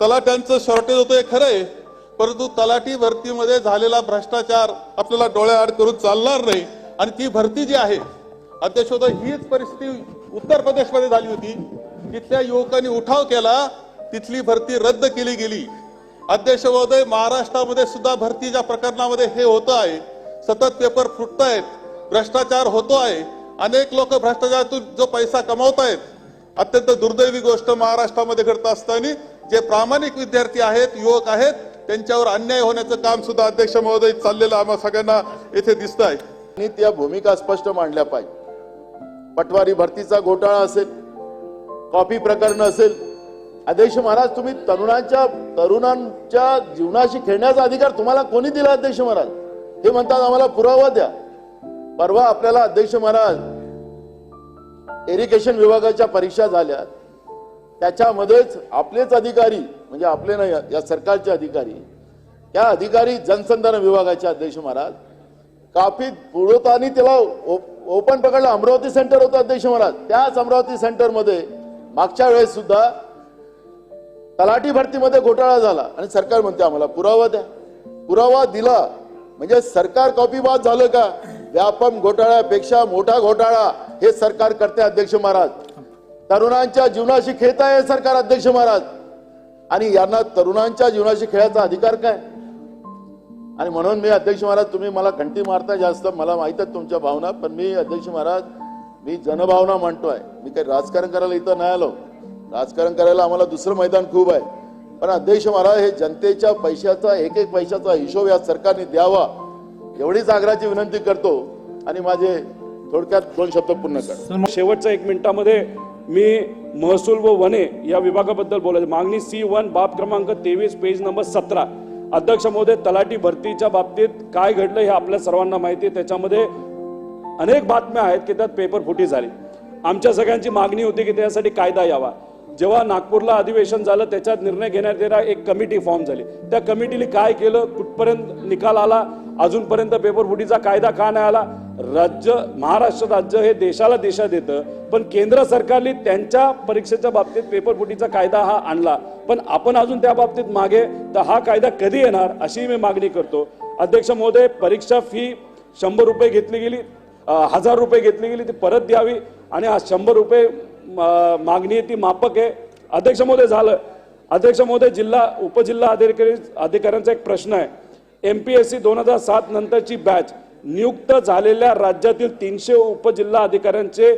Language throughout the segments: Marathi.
तलाट्यांचं शॉर्टेज होतं हे खरं आहे परंतु तलाठी भरतीमध्ये झालेला भ्रष्टाचार आपल्याला डोळ्याआड करून चालणार नाही. आणि ती भरती जी आहे अध्यक्ष हीच परिस्थिती उत्तर प्रदेशमध्ये झाली होती. तिथल्या युवकांनी उठाव केला तिथली भरती रद्द केली गेली. अध्यक्ष महोदय महाराष्ट्रामध्ये सुद्धा भरतीच्या प्रकरणामध्ये हे होतं आहे. सतत पेपर फुटत आहेत भ्रष्टाचार होतो आहे अनेक लोक भ्रष्टाचारातून जो पैसा कमावत आहेत अत्यंत दुर्दैवी गोष्ट महाराष्ट्रामध्ये घडत असताना जे प्रामाणिक विद्यार्थी आहेत युवक आहेत त्यांच्यावर अन्याय होण्याचं काम सुद्धा अध्यक्ष महोदय चाललेलं आम्हा सगळ्यांना येथे दिसत आहे आणि त्या भूमिका स्पष्ट मांडल्या पाहिजे. पटवारी भरतीचा घोटाळा असेल कॉपी प्रकरण असेल अध्यक्ष महाराज तुम्ही तरुणांच्या तरुणांच्या जीवनाशी खेळण्याचा अधिकार तुम्हाला कोणी दिला अध्यक्ष महाराज? हे म्हणतात आम्हाला पुरावा द्या. परवा आपल्याला अध्यक्ष महाराज इरिगेशन विभागाच्या परीक्षा झाल्या त्याच्यामध्येच आपलेच अधिकारी म्हणजे आपले नाही या सरकारचे अधिकारी त्या अधिकारी जनसंधारण विभागाचे अध्यक्ष महाराज. काफी पुढवताना त्याला ओपन पकडलं अमरावती सेंटर होतं अध्यक्ष महाराज. त्याच अमरावती सेंटरमध्ये मागच्या वेळेस सुद्धा तलाठी भरतीमध्ये घोटाळा झाला. आणि सरकार म्हणते आम्हाला पुरावा द्या. पुरावा दिला. म्हणजे सरकार कॉपीबाद झालं का? व्यापम घोटाळ्यापेक्षा मोठा घोटाळा हे सरकार करते अध्यक्ष महाराज. तरुणांच्या जीवनाशी खेळत आहे सरकार अध्यक्ष महाराज. आणि यांना तरुणांच्या जीवनाशी खेळायचा अधिकार काय? आणि म्हणून मी अध्यक्ष महाराज तुम्ही मला घंटी मारता जास्त मला माहीत आहेत तुमच्या भावना पण मी अध्यक्ष महाराज मी जनभावना म्हणतोय मी काही राजकारण करायला इथं नाही आलो. राजकारण करायला आम्हाला दुसरं मैदान खूप आहे. पण अध्यक्ष महाराज हे जनतेच्या पैशाचा एक एक पैशाचा हिशोब या सरकारने द्यावा. एवढीच आग्रहाची विनंती करतो. आणि माझे थोडक्यात दोन शब्द पूर्ण कर. शेवटच्या एक मिनिटामध्ये मी महसूल व वने या विभागाबद्दल बोलायचं. मागणी सी वन बाब क्रमांक तेवीस पेज नंबर सतरा. अध्यक्ष महोदय तलाठी भरतीच्या बाबतीत काय घडलं हे आपल्या सर्वांना माहिती आहे. त्याच्यामध्ये अनेक बातम्या आहेत की त्यात पेपर फुटी झाली. आमच्या सगळ्यांची मागणी होती की त्यासाठी कायदा यावा. जेव्हा नागपूरला अधिवेशन झालं त्याच्यात निर्णय घेण्यात येणार एक कमिटी फॉर्म झाली. त्या कमिटीने काय केलं? कुठपर्यंत निकाल आला? अजूनपर्यंत पेपर फुटीचा कायदा का नाही आला? राज्य महाराष्ट्र राज्य हे देशाला दिशा देतं. पण केंद्र सरकारने त्यांच्या परीक्षेच्या बाबतीत पेपर फुटीचा कायदा हा आणला. पण आपण अजून त्या बाबतीत मागे तर हा कायदा कधी येणार अशी मी मागणी करतो. अध्यक्ष महोदय परीक्षा फी शंभर रुपये घेतली गेली हजार रुपये घेतली गेली ती परत द्यावी. आणि हा शंभर रुपये मागणी आहे ती मापक आहे. अध्यक्ष महोदय झालं. अध्यक्ष महोदय जिल्हा उपजिल्हा अधिकारी अधिकाऱ्यांचा एक प्रश्न आहे. एम पी एस सी दोन हजार सात नंतरची बॅच नियुक्त झालेल्या राज्यातील तीनशे उपजिल्हा अधिकाऱ्यांचे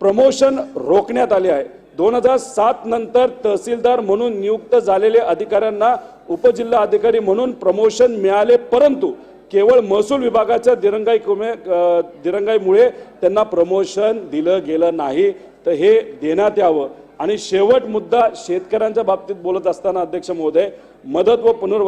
प्रमोशन रोखण्यात आले आहे. दोन हजार सात नंतर तहसीलदार म्हणून नियुक्त झालेले अधिकाऱ्यांना उपजिल्हा अधिकारी म्हणून प्रमोशन मिळाले परंतु केवळ महसूल विभागाच्या दिरंगाई अ, दिरंगाईमुळे त्यांना प्रमोशन दिलं गेलं नाही. तर हे देण्यात यावं. आणि शेवट मुद्दा शेतकऱ्यांच्या बाबतीत बोलत असताना अध्यक्ष महोदय मदत व पुनर्व